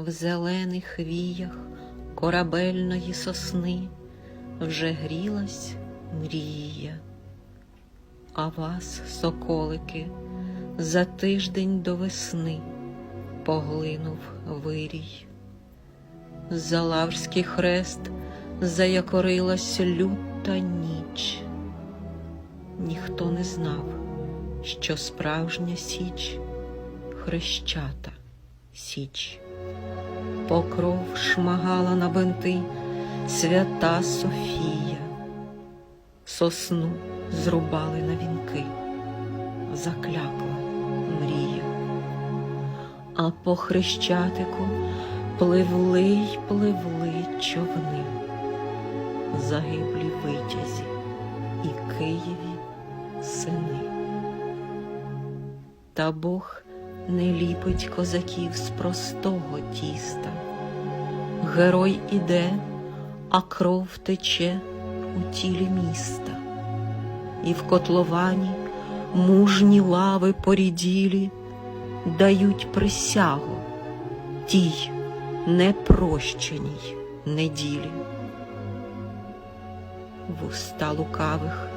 в зелених віях корабельної сосни вже грілась мрія. А вас, соколики, за тиждень до весни поглинув вирій. За лаврський хрест заякорилась люта ніч. Ніхто не знав, що справжня січ хрещата січ. Покров шмагала на бинти свята Софія, сосну зрубали на вінки, заклякла мрія. А по хрещатику пливли й пливли човни, загиблі витязі і Києві сини. Та Бог не ліпить козаків з простого тіста. Герой іде, а кров тече у тілі міста, і в котловані мужні лави поріділі дають присягу тій непрощеній неділі. Вуста лукавих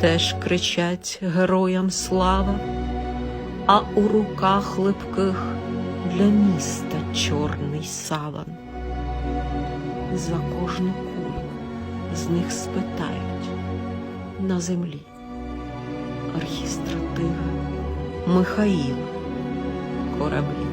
теж кричать героям слава, а у руках липких для міста чорний саван. За кожну кулю з них спитають на землі архістратига Михаїла кораблі.